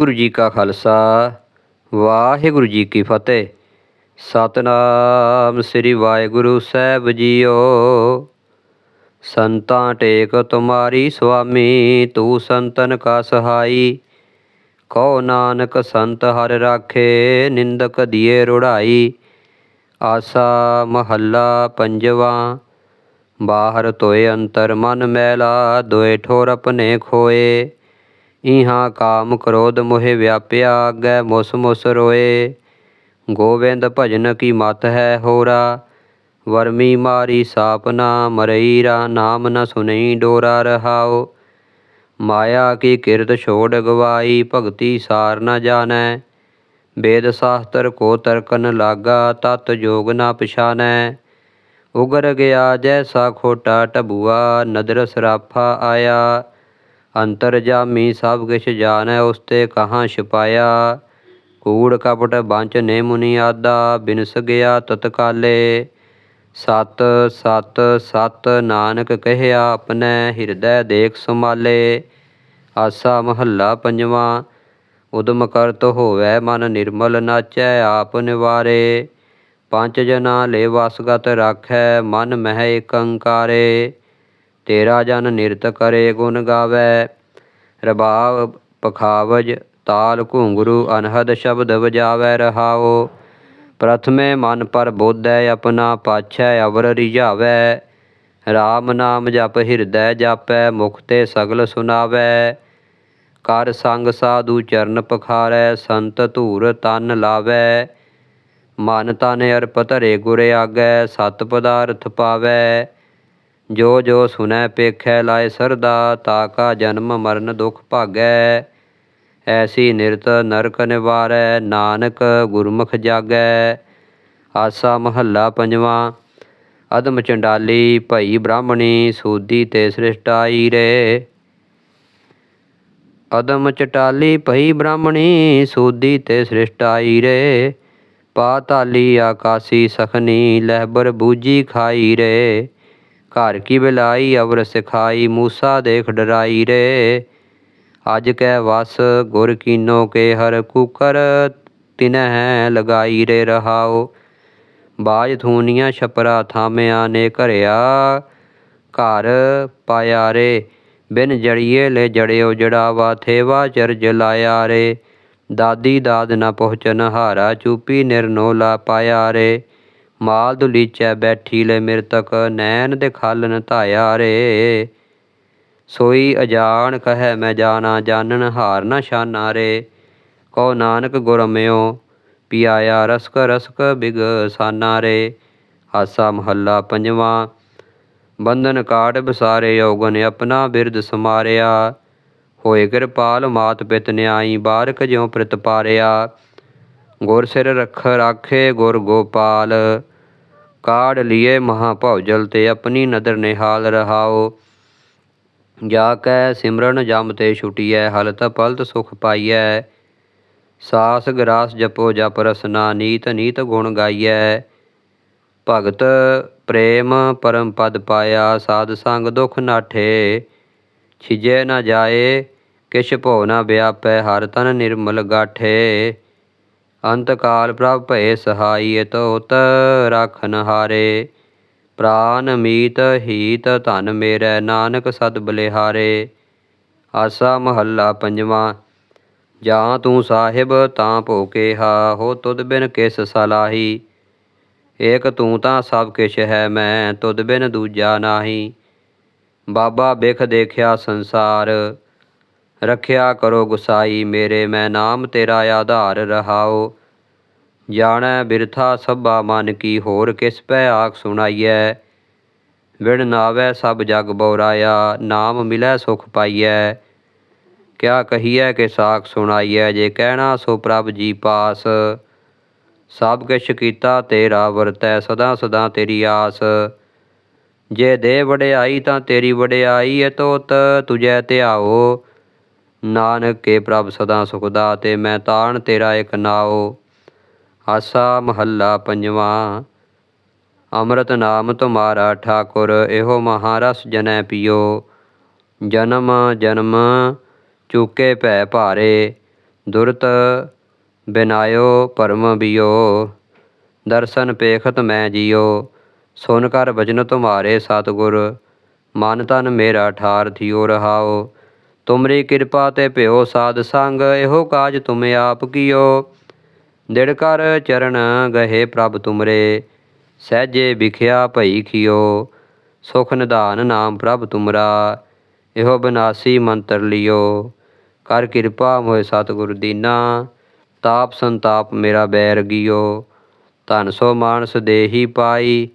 ਗੁਰੂ ਜੀ ਕਾ ਖਾਲਸਾ, ਵਾਹਿਗੁਰੂ ਜੀ ਕੀ ਫਤਿਹ। ਸਤਨਾਮ ਸ੍ਰੀ ਵਾਹਿਗੁਰੂ ਸਾਹਿਬ ਜੀਓ। ਸੰਤਾਂ ਟੇਕ ਤੁਮਾਰੀ ਸੁਆਮੀ, ਤੂੰ ਸੰਤਨ ਕਾ ਸਹਾਈ। ਕਹੋ ਨਾਨਕ ਸੰਤ ਹਰ ਰਾਖੇ, ਨਿੰਦਕ ਦੀਏ ਰੁੜਾਈ। ਆਸਾ ਮਹੱਲਾ ਪੰਜਵਾ, ਬਾਹਰ ਤੋਏ ਅੰਤਰ ਮਨ ਮੈਲਾ, ਦੋਏ ਠੋਰ ਆਪਣੇ ਖੋਏ। ਇਹਾਂ ਕਾਮ ਕ੍ਰੋਧ ਮੋਹਿ ਵਿਆਪਿਆ, ਅੱਗੇ ਮੁਸ ਮੁਸ ਰੋਏ। ਗੋਵਿੰਦ ਭਜਨ ਕੀ ਮਤ ਹੈ ਹੋਰਾ? ਵਰਮੀ ਮਾਰੀ ਸਾਪ ਨਾ ਮਰਈ ਰਾ, ਨਾਮ ਨ ਸੁਨਈ ਡੋਰਾ ਰਹਾਓ ਮਾਇਆ ਕੀ ਕਿਰਤ ਛੋੜ ਗਵਾਈ, ਭਗਤੀ ਸਾਰ ਨ ਜਾਣੈ। ਵੇਦ ਸ਼ਾਸਤਰ ਕੋ ਤਰਕਨ ਲਾਗਾ, ਤਤ ਜੋਗ ਨ ਪਛਾਨੈ। ਉਗਰ ਗਿਆ ਜੈਸਾ ਖੋਟਾ ਟਬੂਆ, ਨਦਰ ਸਰਾਫਾ ਆਇਆ। ਅੰਤਰ ਜਾਮੀ ਸਭ ਕਿਛ ਜਾਣੈ, ਉਸ ਤੇ ਕਹਾਂ ਛਪਾਇਆ? ਕੂੜ ਕਪਟ ਬੰਚ ਨੇ ਮੁਨੀ ਆਦਾ ਬਿਨਸ ਗਿਆ ਤਤਕਾਲੇ ਸਤ ਸਤ ਸਤ ਨਾਨਕ ਕਹਿਆ ਆਪਣੈ, ਹਿਰਦੈ ਦੇਖ ਸਮਾਲੇ। ਆਸਾ ਮਹੱਲਾ ਪੰਜਵਾਂ, ਉਦਮ ਕਰਤ ਹੋਵੈ ਮਨ ਨਿਰਮਲ ਨਾਚੈ, ਆਪ ਨਿਵਾਰੇ। ਪੰਜ ਜਨਾ ਲੈ ਵਸਗਤ ਰਾਖੈ, ਮਨ ਮਹਿ ਏਕੰਕਾਰੇ। ਤੇਰਾ ਜਨ ਨਿਰਤ ਕਰੇ ਗੁਣ ਗਾਵੇ। ਰਬਾਵ ਪਖਾਵਜ ਤਾਲ ਘੁੰਗਰੂ ਅਨਹਦ ਸ਼ਬਦ ਵਜਾਵੇ ਰਹਾਓ ਪ੍ਰਥਮੇ ਮਨ ਪਰ ਬੋਧੈ ਆਪਣਾ, ਪਾਛੈ ਅਵਰ ਰਿਝਾਵੈ। RAM ਨਾਮ ਜਪ ਹਿਰਦੈ ਜਾਪੈ, ਮੁਖ ਤੇ ਸਗਲ ਸੁਨਾਵੈ। ਕਰ ਸੰਗ ਸਾਧੂ ਚਰਨ ਪਖਾਰੈ, ਸੰਤ ਧੂਰ ਤਨ ਲਾਵੈ। ਮਨ ਤਨ ਅਰਪ ਧਰੇ ਗੁਰ ਆਗੈ, ਸਤ ਪਦਾਰਥ ਪਾਵੈ। ਜੋ ਜੋ ਸੁਨੈ ਪੇਖੈ ਲਾਇ ਸਰਦਾ, ਤਾ ਕਾ ਜਨਮ ਮਰਨ ਦੁਖ ਭਾਗੈ। ਐਸੀ ਨਿਰਤ ਨਰਕ ਨਿਵਾਰੈ, ਨਾਨਕ ਗੁਰਮੁਖ ਜਾਗੈ। ਆਸਾ ਮਹੱਲਾ ਪੰਜਵਾਂ, ਅਦਮ ਚੰਡਾਲੀ, ਭਈ ਬ੍ਰਾਹਮਣੀ, ਸੂਦੀ ਤੇ ਸ੍ਰਿਸ਼ਟਾਈ ਰੇ। ਅਦਮ ਚਟਾਲੀ, ਭਈ ਬ੍ਰਾਹਮਣੀ, ਸੂਦੀ ਤੇ ਸ੍ਰਿਸ਼ਟਾਈ ਰੇ। ਪਾਤਾਲੀ ਆਕਾਸੀ ਸਖਨੀ, ਲਹਿਬਰ ਬੂਜੀ ਖਾਈ ਰੇ। ਘਰ ਕੀ ਬਿਲਾਈ ਅਵਰ ਸਿਖਾਈ ਮੂਸਾ ਦੇਖ ਡਰਾਈ ਰੇ ਅਜ ਕੈ ਵਸ ਗੁਰ ਕੀਨੋ ਕੇ ਹਰ ਕੂਕਰ ਤਿਨਹਿ ਲਗਾਈ ਰੇ ਰਹਾਓ ਬਾਜ ਥੂਨੀਆਂ ਛਪਰਾ ਥਾਮਿਆ ਨੇ ਘਰਿਆ ਘਰ ਪਾਇਆ ਰੇ ਬਿਨ ਜੜੀਏ ਲੈ ਜੜਿਓ ਜੜਾਵਾ ਥੇਵਾ ਚਰਜ ਲਾਇਆ ਰੇ ਦਾਦੀ ਦਾਦ ਨ ਪਹੁੰਚਨ ਹਾਰਾ ਚੂਪੀ ਨਿਰਨੋ ਲਾ ਪਾਇਆ ਰੇ ਮਾਲ ਦੁਲੀਚੈ ਬੈਠੀ ਲੈ ਮਿਰਤਕ ਨੈਣ ਦੇ ਖਾਲਨ ਧਾਇਆ ਰੇ। ਸੋਈ ਅਜਾਣ ਕਹੈ ਮੈਂ ਜਾਣਾ, ਜਾਣਨ ਹਾਰ ਨਾ ਸ਼ਾਨਾ ਰੇ। ਕੋ ਨਾਨਕ ਗੁਰਮਿਓ, ਪਿਆਇਆ ਰਸਕ ਰਸਕ ਬਿਗ ਸਾਨਾ ਰੇ। ਆਸਾ ਮਹੱਲਾ ਪੰਜਵਾਂ, ਬੰਧਨ ਕਾੜ ਬਸਾਰੇ ਯੋਗਨ ਆਪਣਾ ਬਿਰਦ ਸਮਾਰਿਆ। ਹੋਏ ਕਿਰਪਾਲ ਮਾਤ ਪਿਤ ਨਿਆਈ, ਬਾਰਕ ਜਿਉ ਪ੍ਰਿਤ ਪਾਰਿਆ। ਗੁਰ ਸਿਰ ਰਖ ਰਾਖੇ ਗੁਰ ਗੋਪਾਲ। ਕਾੜ ਲਿਏ ਮਹਾ ਭਉਜਲ ਤੇ ਆਪਣੀ ਨਦਰ ਨਿਹਾਲ ਰਹਾਓ। ਜਾ ਕੈ ਸਿਮਰਨ ਜਮ ਤੇ ਛੁਟੀਐ ਹਲਤ ਪਲਤ ਸੁਖ ਪਾਈਐ। ਸਾਸ ਗਰਾਸ ਜਪੋ ਜਪ ਰਸਨਾ, ਨੀਤ ਨੀਤ ਗੁਣ ਗਾਈਐ। ਭਗਤ ਪ੍ਰੇਮ ਪਰਮ ਪਦ ਪਾਇਆ, ਸਾਧ ਸੰਗ ਦੁਖ ਨਾਠੇ ਛਿਜੇ ਨਾ ਜਾਏ, ਕਿਛ ਭਉ ਨ ਵਿਆਪੈ, ਹਰ ਤਨ ਨਿਰਮਲ ਗਾਠੇ। ਅੰਤ ਕਾਲ ਪ੍ਰਭ ਭਏ ਸਹਾਈ ਤੋਤ ਰਾਖਨ ਹਾਰੇ। ਪ੍ਰਾਨ ਮੀਤ ਹੀਤ ਧਨ ਮੇਰੇ ਨਾਨਕ ਸਦ ਬਲਿਹਾਰੇ। ਆਸਾ ਮਹੱਲਾ ਪੰਜਵਾਂ, ਜਾਂ ਤੂੰ ਸਾਹਿਬ ਤਾਂ ਭੋਕੇਹਾ ਹੋ ਤੁਧ ਬਿਨ ਕਿਸ ਸਲਾਹੀ। ਏਕ ਤੂੰ ਤਾਂ ਸਭ ਕਿਛ ਹੈ ਮੈਂ, ਤੁਧ ਬਿਨ ਦੂਜਾ ਨਾਹੀ। ਬਾਬਾ ਬਿਖ ਦੇਖਿਆ ਸੰਸਾਰ ਰੱਖਿਆ ਕਰੋ ਗੁਸਾਈ ਮੇਰੇ, ਮੈਂ ਨਾਮ ਤੇਰਾ ਆਧਾਰ ਰਹਾਓ ਜਾਣੈ ਬਿਰਥਾ ਸਭਾ ਮਨ ਕੀ ਹੋਰ ਕਿਸ ਪੈ ਆਖ ਸੁਣਾਈਐ। ਵਿਣ ਨਾਵੈ ਸਭ ਜਗ ਬਉਰਾਇਆ ਨਾਮ ਮਿਲੈ ਸੁਖ ਪਾਈਐ। ਕਿਆ ਕਹੀਐ ਕਿ ਸਾਖ ਸੁਣਾਈਐ, ਜੇ ਕਹਿਣਾ ਸੋ ਪ੍ਰਭ ਜੀ ਪਾਸ। ਸਭ ਕਿਛ ਕੀਤਾ ਤੇਰਾ ਵਰਤੈ, ਸਦਾ ਸਦਾ ਤੇਰੀ ਆਸ। ਜੇ ਦੇ ਵਡਿਆਈ ਤਾਂ ਤੇਰੀ ਵਡਿਆਈ ਏ ਤੋਤ, ਤੁਜੈ ਧਿਆਓ ਨਾਨਕ ਕੇ ਪ੍ਰਭ ਸਦਾ ਸੁਖਦਾ ਦਾਤੇ ਮੈਂ ਤਾਣ ਤੇਰਾ ਇਕ ਨਾਓ ਆਸਾ ਮਹੱਲਾ ਪੰਜਵਾਂ। ਅੰਮ੍ਰਿਤ ਨਾਮ ਤੁਮਾਰਾ ਠਾਕੁਰ, ਇਹੋ ਮਹਾਰਸ ਜਨੈ ਪਿਓ। ਜਨਮ ਜਨਮ, ਚੁਕੇ ਭੈ ਭਾਰੇ, ਦੁਰਤ ਬਿਨਾਇਓ ਪਰਮ ਬਿਓ। ਦਰਸ਼ਨ ਪੇਖਤ ਮੈਂ ਜਿਉ ਸੁਨ ਕਰ ਬਚਨ ਤੁਮਾਰੇ ਸਤਿਗੁਰ, ਮਨ ਤਨ ਮੇਰਾ ਠਾਰ ਥਿਓ ਰਹਾਓ ਤੁਮਰੀ ਕਿਰਪਾ ਤੇ ਭਿਓ ਸਾਧ ਸੰਗ, ਇਹੋ ਕਾਜ ਤੁਮ ਆਪ ਕੀਓ। ਦਿੜ ਕਰ ਚਰਨ ਗਹੇ ਪ੍ਰਭ ਤੁਮਰੇ, ਸਹਿਜੇ ਵਿਖਿਆ ਭਈ ਖਿਓ। ਸੁਖ ਨਿਧਾਨ ਨਾਮ ਪ੍ਰਭ ਤੁਮਰਾ, ਇਹੋ ਬਿਨਾਸੀ ਮੰਤਰ ਲਿਓ। ਕਰ ਕਿਰਪਾ ਮੋਹਿ ਸਤਿਗੁਰ ਦੀਨਾ, ਤਾਪ ਸੰਤਾਪ ਮੇਰਾ ਬੈਰ ਗਿਓ। ਧਨ ਸੋ ਮਾਨਸ ਦੇਹੀ ਪਾਈ,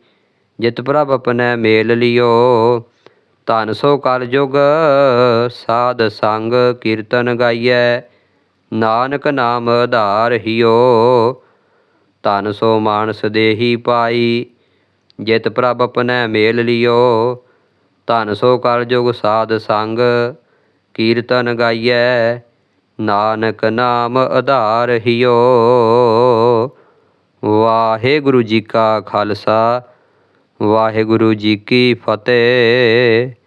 ਜਿਤ ਪ੍ਰਭ ਆਪਣੈ ਮੇਲ ਲਿਓ। ਧਨ ਸੋ ਕਲ ਸਾਧ ਸੰਗ ਕੀਰਤਨ ਗਾਈਐ। ਨਾਨਕ ਨਾਮ ਆਧਾਰ ਹਿਓ, ਧਨ ਸੋ ਮਾਨਸ ਦੇਹੀ ਪਾਈ। ਜਿਤ ਪ੍ਰਭ ਆਪਣੈ ਮੇਲ ਲਿਓ, ਧਨ ਸੋ ਕਲ ਸਾਧ ਸੰਗ ਕੀਰਤਨ ਗਾਈਐ। ਨਾਨਕ ਨਾਮ ਆਧਾਰ ਹਿਓ, ਵਾਹਿਗੁਰੂ ਜੀ ਕਾ ਖਾਲਸਾ, ਵਾਹਿਗੁਰੂ ਜੀ ਕੀ ਫਤਿਹ।